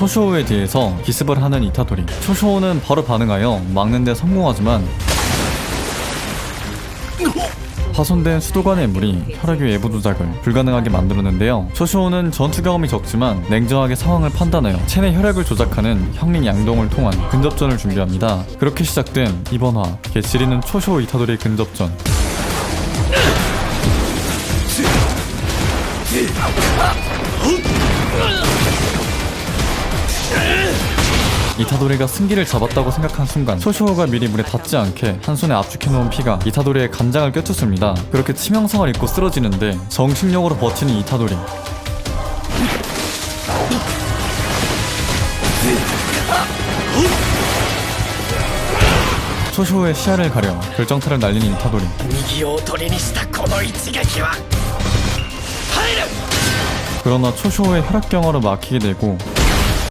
초쇼우에 대해서 기습을 하는 이타도리 초쇼우는 바로 반응하여 막는데 성공하지만 파손된 수도관의 물이 혈액의 외부 조작을 불가능하게 만들었는데요. 초쇼우는 전투 경험이 적지만 냉정하게 상황을 판단하여 체내 혈액을 조작하는 형린 양동을 통한 근접전을 준비합니다. 그렇게 시작된 이번 화 개치리는 초쇼우 이타도리의 근접전 이타도리가 승기를 잡았다고 생각한 순간 소시호가 미리 물에 닿지 않게 한 손에 압축해놓은 피가 이타도리의 간장을 꿰뚫습니다. 그렇게 치명상을 입고 쓰러지는데 정신력으로 버티는 이타도리 소시호의 시야를 가려 결정타를 날리는 이타도리 그러나 초쇼의 혈액경화로 막히게 되고